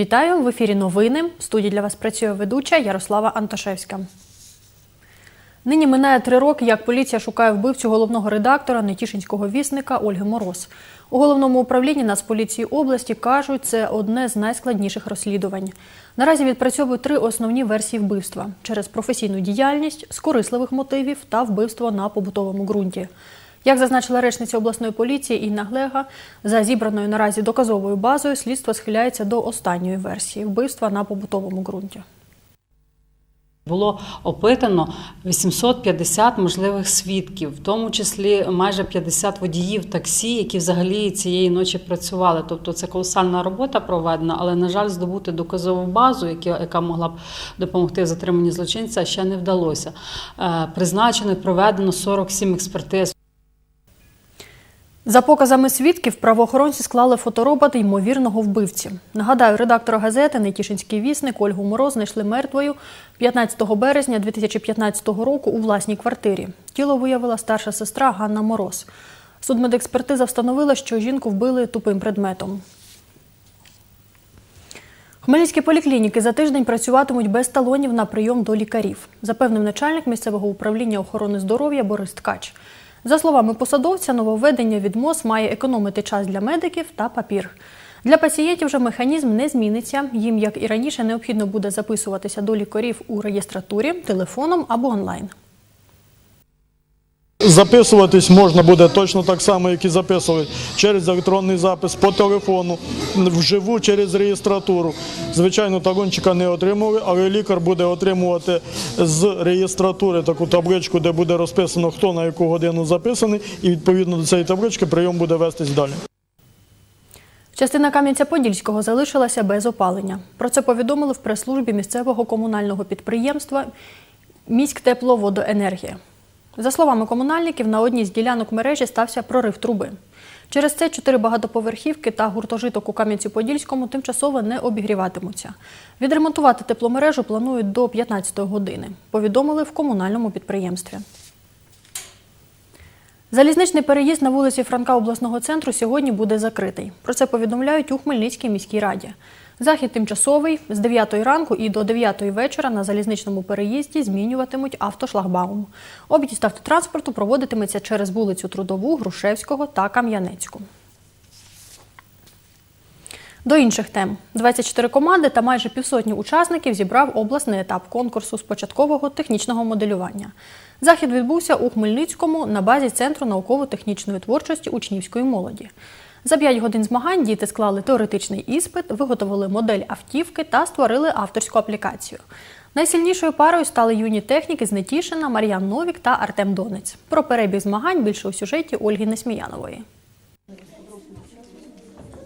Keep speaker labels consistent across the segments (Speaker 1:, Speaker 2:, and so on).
Speaker 1: Вітаю в ефірі новини. В студії для вас працює ведуча Ярослава Антошевська. Нині минає три роки, як поліція шукає вбивцю головного редактора Нетішинського вісника Ольги Мороз. У головному управлінні Нацполіції області кажуть, це одне з найскладніших розслідувань. Наразі відпрацьовують три основні версії вбивства через професійну діяльність, з корисливих мотивів та вбивство на побутовому ґрунті. Як зазначила речниця обласної поліції Інна Глега, за зібраною наразі доказовою базою слідство схиляється до останньої версії вбивства на побутовому ґрунті.
Speaker 2: Було опитано 850 можливих свідків, в тому числі майже 50 водіїв таксі, які взагалі цієї ночі працювали. Тобто це колосальна робота проведена, але на жаль, здобути доказову базу, яка могла б допомогти затриманні злочинця, ще не вдалося. Е, Призначено проведено 47 експертиз.
Speaker 1: За показами свідків, правоохоронці склали фоторобот ймовірного вбивці. Нагадаю, редактора газети Нетішинський вісник Ольгу Мороз знайшли мертвою 15 березня 2015 року у власній квартирі. Тіло виявила старша сестра Ганна Мороз. Судмедекспертиза встановила, що жінку вбили тупим предметом. Хмельницькі поліклініки за тиждень працюватимуть без талонів на прийом до лікарів, запевнив начальник місцевого управління охорони здоров'я Борис Ткач. За словами посадовця, нововведення від МОЗ має економити час для медиків та папір. Для пацієнтів же механізм не зміниться. Їм, як і раніше, необхідно буде записуватися до лікарів у реєстратурі, телефоном або онлайн.
Speaker 3: Записуватись можна буде точно так само, як і записувати через електронний запис по телефону, вживу через реєстратуру. Звичайно, талончика не отримали, але лікар буде отримувати з реєстратури таку табличку, де буде розписано, хто на яку годину записаний, і відповідно до цієї таблички прийом буде вестись далі.
Speaker 1: Частина Кам'янця-Подільського залишилася без опалення. Про це повідомили в прес-службі місцевого комунального підприємства «Міськтепловодоенергія». За словами комунальників, на одній з ділянок мережі стався прорив труби. Через це чотири багатоповерхівки та гуртожиток у Кам'янці-Подільському тимчасово не обігріватимуться. Відремонтувати тепломережу планують до 15-ї години, повідомили в комунальному підприємстві. Залізничний переїзд на вулиці Франка обласного центру сьогодні буде закритий. Про це повідомляють у Хмельницькій міській раді. Захід тимчасовий з 9 ранку і до 9 вечора на залізничному переїзді змінюватимуть автошлагбаум. Об'їзд автотранспорту проводитиметься через вулицю Трудову, Грушевського та Кам'янецьку. До інших тем 24 команди та майже півсотні учасників зібрав обласний етап конкурсу з початкового технічного моделювання. Захід відбувся у Хмельницькому на базі Центру науково-технічної творчості учнівської молоді. За 5 годин змагань діти склали теоретичний іспит, виготовили модель автівки та створили авторську аплікацію. Найсильнішою парою стали юні техніки з Нетішина, Мар'ян Новік та Артем Донець. Про перебіг змагань більше у сюжеті Ольги Несміянової.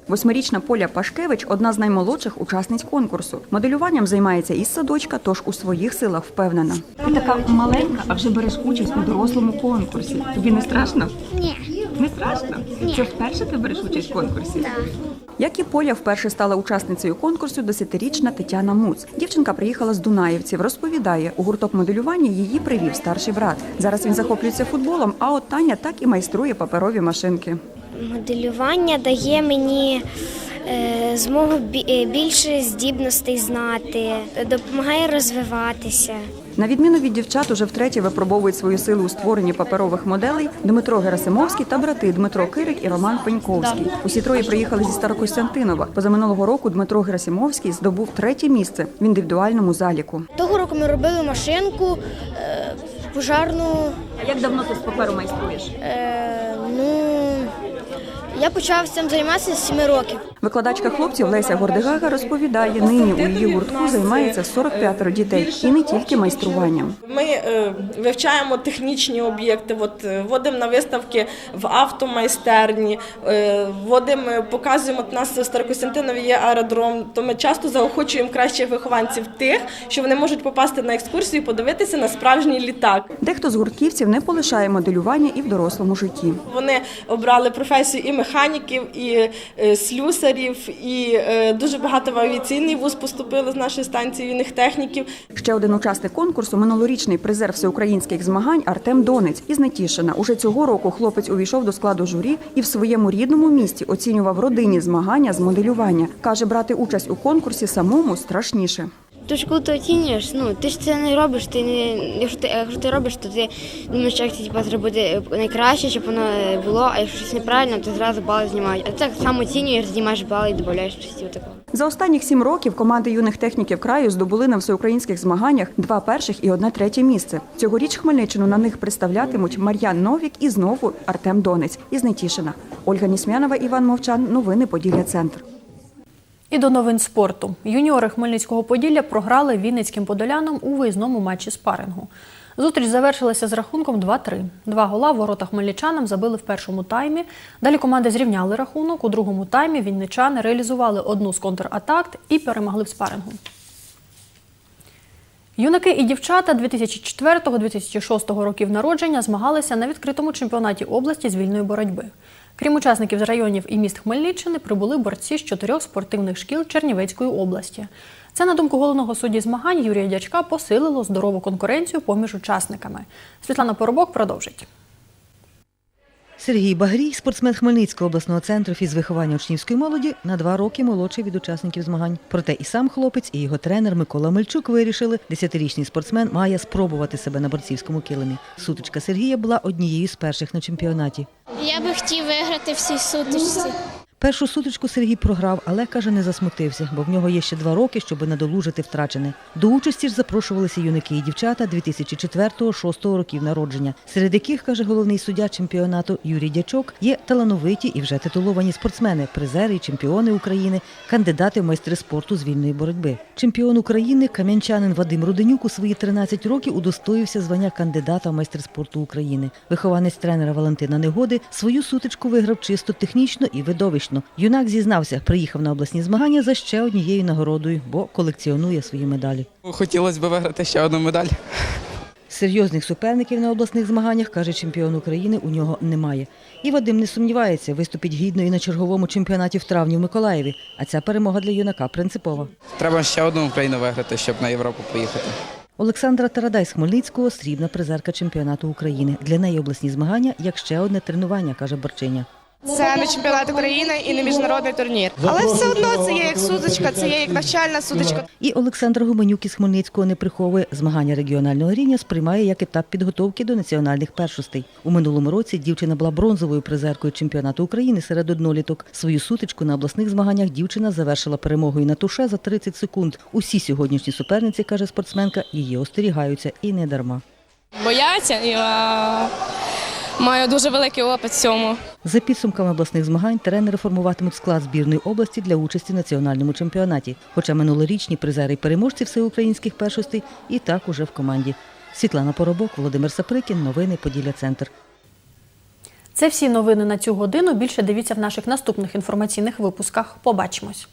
Speaker 4: Восьмирічна Поля Пашкевич одна з наймолодших учасниць конкурсу. Моделюванням займається із садочка, тож у своїх силах впевнена. Ти така маленька, а вже береш участь у дорослому конкурсі. Тобі не страшно?
Speaker 5: Ні.
Speaker 4: Не страшно? Це вперше ти береш участь в конкурсі? Як і Поля вперше стала учасницею конкурсу десятирічна Тетяна Муц. Дівчинка приїхала з Дунаївців. Розповідає, у гурток моделювання її привів старший брат. Зараз він захоплюється футболом, а от Таня так і майструє паперові машинки.
Speaker 5: Моделювання дає мені е, змогу е, більше здібностей знати, допомагає розвиватися.
Speaker 4: На відміну від дівчат, уже втретє випробовують свою силу у створенні паперових моделей Дмитро Герасимовський та брати Дмитро Кирик і Роман Пеньковський. Усі троє приїхали зі Старокостянтинова. Позаминулого року Дмитро Герасимовський здобув третє місце в індивідуальному заліку.
Speaker 6: Того року ми робили машинку е, пожарну.
Speaker 4: А як давно ти з паперу майструєш?
Speaker 6: Е, ну, я почав цим займатися з 7 років.
Speaker 4: Викладачка хлопців Леся Гордигага розповідає, нині у її гуртку займається 45 дітей і не тільки майструванням.
Speaker 7: Ми е, вивчаємо технічні об'єкти, от, е, водимо на виставки в автомайстерні, е, водимо, показуємо, у нас в Старокостянтинові є аеродром, то ми часто заохочуємо кращих вихованців тих, що вони можуть попасти на екскурсію і подивитися на справжній літак.
Speaker 4: Дехто з гуртківців не полишає моделювання і в дорослому житті.
Speaker 7: Вони обрали професію імміграції механіків, і е, слюсарів, і е, дуже багато в авіаційний вуз поступили з нашої станції юних техніків.
Speaker 4: Ще один учасник конкурсу минулорічний призер всеукраїнських змагань Артем Донець із Нетішина. Уже цього року хлопець увійшов до складу журі і в своєму рідному місті оцінював родинні змагання з моделювання. каже, брати участь у конкурсі самому страшніше.
Speaker 6: Тож коли ти оцінюєш, ну ти ж це не робиш, ти не якщо ти, якщо ти робиш, то ти думаєш, як це типу, зробити найкраще, щоб воно було, а якщо щось неправильно, то зразу бали знімають. А так само оцінюєш, знімаєш бали і додаєш щось такого.
Speaker 4: За останніх сім років команди юних техніків краю здобули на всеукраїнських змаганнях два перших і одне третє місце. Цьогоріч Хмельниччину на них представлятимуть Мар'ян Новік і знову Артем Донець із Нетішина. Ольга Нісмянова, Іван Мовчан. Новини Поділля Центр.
Speaker 1: І до новин спорту. Юніори Хмельницького Поділля програли Вінницьким подолянам у виїзному матчі спарингу. Зустріч завершилася з рахунком 2-3. Два гола ворота хмельничанам забили в першому таймі. Далі команди зрівняли рахунок. У другому таймі вінничани реалізували одну з контратак і перемогли в спарингу. Юнаки і дівчата 2004-2006 років народження змагалися на відкритому чемпіонаті області з вільної боротьби. Крім учасників з районів і міст Хмельниччини, прибули борці з чотирьох спортивних шкіл Чернівецької області. Це, на думку головного судді змагань Юрія Дячка, посилило здорову конкуренцію поміж учасниками. Світлана Поробок продовжить.
Speaker 8: Сергій Багрій, спортсмен Хмельницького обласного центру фізвиховання учнівської молоді, на два роки молодший від учасників змагань. Проте і сам хлопець, і його тренер Микола Мельчук вирішили, десятирічний спортсмен має спробувати себе на борцівському килимі. Сутичка Сергія була однією з перших на чемпіонаті.
Speaker 9: Я би хотів виграти всі сутичці.
Speaker 8: Першу сутичку Сергій програв, але каже, не засмутився, бо в нього є ще два роки, щоб надолужити втрачене. До участі ж запрошувалися юнаки і дівчата 2004-2006 років народження, серед яких каже головний суддя чемпіонату Юрій Дячок, є талановиті і вже титуловані спортсмени, призери і чемпіони України, кандидати в майстри спорту з вільної боротьби. Чемпіон України кам'янчанин Вадим Руденюк у свої 13 років удостоївся звання кандидата в майстер спорту України. Вихованець тренера Валентина Негоди свою сутичку виграв чисто технічно і видовищно. Юнак зізнався, приїхав на обласні змагання за ще однією нагородою, бо колекціонує свої медалі.
Speaker 10: Хотілося б виграти ще одну медаль.
Speaker 8: Серйозних суперників на обласних змаганнях, каже чемпіон України, у нього немає. І Вадим не сумнівається, виступить гідно і на черговому чемпіонаті в травні в Миколаєві. А ця перемога для юнака принципова.
Speaker 10: Треба ще одну Україну виграти, щоб на Європу поїхати.
Speaker 8: Олександра Тарадай з Хмельницького срібна призерка чемпіонату України. Для неї обласні змагання як ще одне тренування, каже Борчиня.
Speaker 11: Це не чемпіонат України і не міжнародний турнір. Але все одно це є як сутичка, це є як навчальна сутичка.
Speaker 8: І Олександр Гуменюк із Хмельницького не приховує змагання регіонального рівня сприймає як етап підготовки до національних першостей. У минулому році дівчина була бронзовою призеркою чемпіонату України серед одноліток. Свою сутичку на обласних змаганнях дівчина завершила перемогою на туше за 30 секунд. Усі сьогоднішні суперниці, каже спортсменка, її остерігаються і не дарма.
Speaker 11: Бояться і а, маю дуже великий опит в цьому.
Speaker 8: За підсумками обласних змагань тренери формуватимуть склад збірної області для участі в національному чемпіонаті. Хоча минулорічні призери і переможці всеукраїнських першостей і так уже в команді. Світлана Поробок, Володимир Саприкін. Новини Поділля Центр.
Speaker 1: Це всі новини на цю годину. Більше дивіться в наших наступних інформаційних випусках. Побачимось.